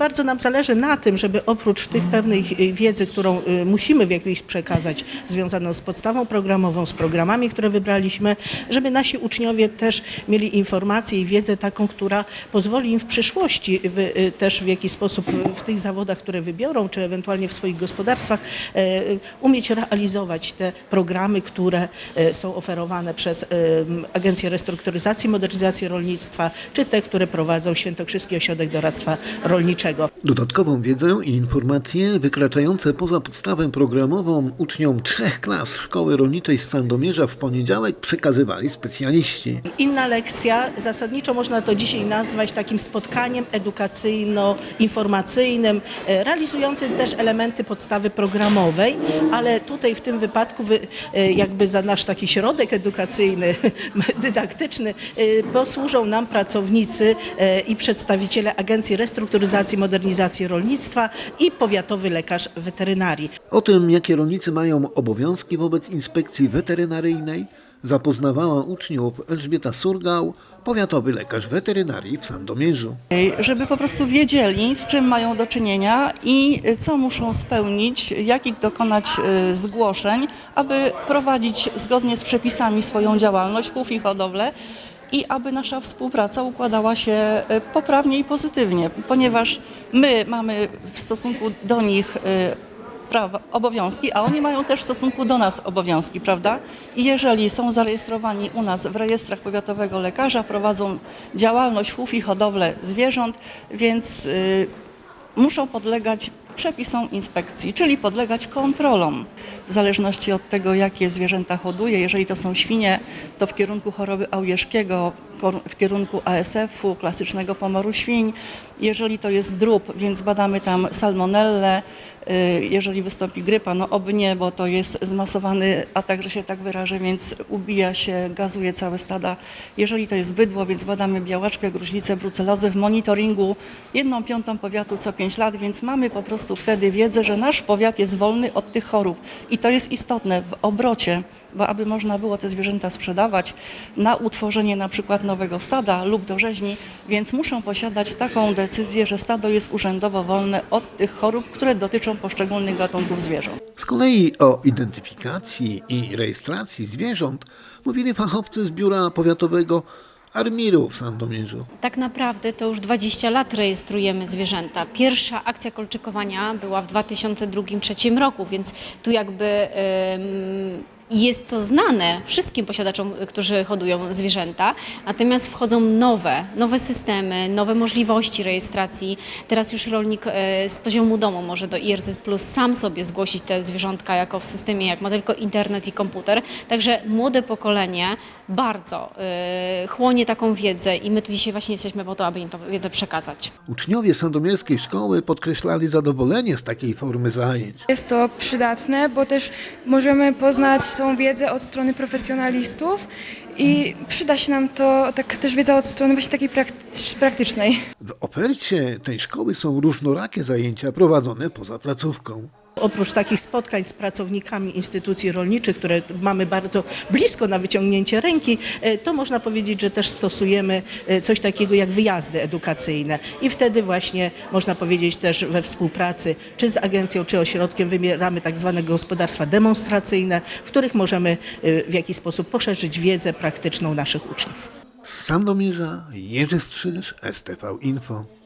bardzo nam zależy na tym, żeby oprócz tych pewnej y, wiedzy, którą y, musimy w jakiejś przekazać, związaną z podstawą programową, z programami, które wybraliśmy, żeby nasi uczniowie też mieli informację i wiedzę taką, która pozwoli im w przyszłości w, y, też w jakiś sposób w tych zawodach, które wybiorą, czy ewentualnie w swoich gospodarstwach, e, umieć realizować te programy, które e, są oferowane przez em, Agencję Restrukturyzacji i Modernizacji Rolnictwa, czy te, które prowadzą Świętokrzyski Ośrodek Doradztwa Rolniczego. Dodatkową wiedzę i informacje wykraczające poza podstawę programową uczniom trzech klas Szkoły Rolniczej z Sandomierza w poniedziałek przekazywali specjaliści. Inna lekcja, zasadniczo można to dzisiaj nazwać takim spotkaniem edukacyjno-informacyjnym, e, realizującym też elementy podstawy programowej, ale tutaj w tym wypadku wy, e, jakby za nasz taki środek edukacyjny, dydaktyczny e, posłużą nam pracownicy i przedstawiciele Agencji Restrukturyzacji Modernizacji Rolnictwa i powiatowy lekarz weterynarii. O tym, jakie rolnicy mają obowiązki wobec inspekcji weterynaryjnej, zapoznawała uczniów Elżbieta Surgał, powiatowy lekarz weterynarii w Sandomierzu. żeby po prostu wiedzieli, z czym mają do czynienia i co muszą spełnić, jakich dokonać y, zgłoszeń, aby prowadzić zgodnie z przepisami swoją działalność, chów i hodowlę i aby nasza współpraca układała się y, poprawnie i pozytywnie, ponieważ my mamy w stosunku do nich y, prawa, obowiązki, a oni mają też w stosunku do nas obowiązki, prawda? I jeżeli są zarejestrowani u nas w rejestrach powiatowego lekarza, prowadzą działalność chów i hodowlę zwierząt, więc y, muszą podlegać przepisom inspekcji, czyli podlegać kontrolom. W zależności od tego, jakie zwierzęta hoduje, jeżeli to są świnie, to w kierunku choroby Aujeszkiego, w kierunku ASF-u, klasycznego pomoru świń. Jeżeli to jest drób, więc badamy tam salmonellę. Y, Jeżeli wystąpi grypa, no oby nie, bo to jest zmasowany atak, że się tak wyrażę, więc ubija się, gazuje całe stada. Jeżeli to jest bydło, więc badamy białaczkę, gruźlicę, brucelozę w monitoringu jedną piątą powiatu co 5 lat, więc mamy po prostu wtedy wiedzę, że nasz powiat jest wolny od tych chorób. I to jest istotne w obrocie, bo aby można było te zwierzęta sprzedawać na utworzenie na przykład nowego stada lub do rzeźni, więc muszą posiadać taką decyzję, że stado jest urzędowo wolne od tych chorób, które dotyczą poszczególnych gatunków zwierząt. Z kolei o identyfikacji i rejestracji zwierząt mówili fachowcy z biura powiatowego Armiru w Sandomierzu. Tak naprawdę to już 20 lat rejestrujemy zwierzęta. Pierwsza akcja kolczykowania była w 2002-2003 roku, więc tu jakby em, jest to znane wszystkim posiadaczom, którzy hodują zwierzęta. Natomiast wchodzą nowe, nowe systemy, nowe możliwości rejestracji. Teraz już rolnik e, z poziomu domu może do IRZ Plus sam sobie zgłosić te zwierzątka jako w systemie, jak ma tylko internet i komputer. Także młode pokolenie bardzo e, chłonie taką wiedzę i my tu dzisiaj właśnie jesteśmy po to, aby im tę wiedzę przekazać. Uczniowie sandomierskiej szkoły podkreślali zadowolenie z takiej formy zajęć. Jest to przydatne, bo też możemy poznać tą wiedzę od strony profesjonalistów i przyda się nam to tak też wiedza od strony właśnie takiej prakty- praktycznej. W ofercie tej szkoły są różnorakie zajęcia prowadzone poza placówką. Oprócz takich spotkań z pracownikami instytucji rolniczych, które mamy bardzo blisko na wyciągnięcie ręki, e, to można powiedzieć, że też stosujemy e, coś takiego jak wyjazdy edukacyjne. I wtedy właśnie można powiedzieć też we współpracy czy z agencją, czy ośrodkiem wybieramy tak zwane gospodarstwa demonstracyjne, w których możemy e, w jakiś sposób poszerzyć wiedzę praktyczną naszych uczniów. Z Sandomierza Jerzy Strzyż, STV Info.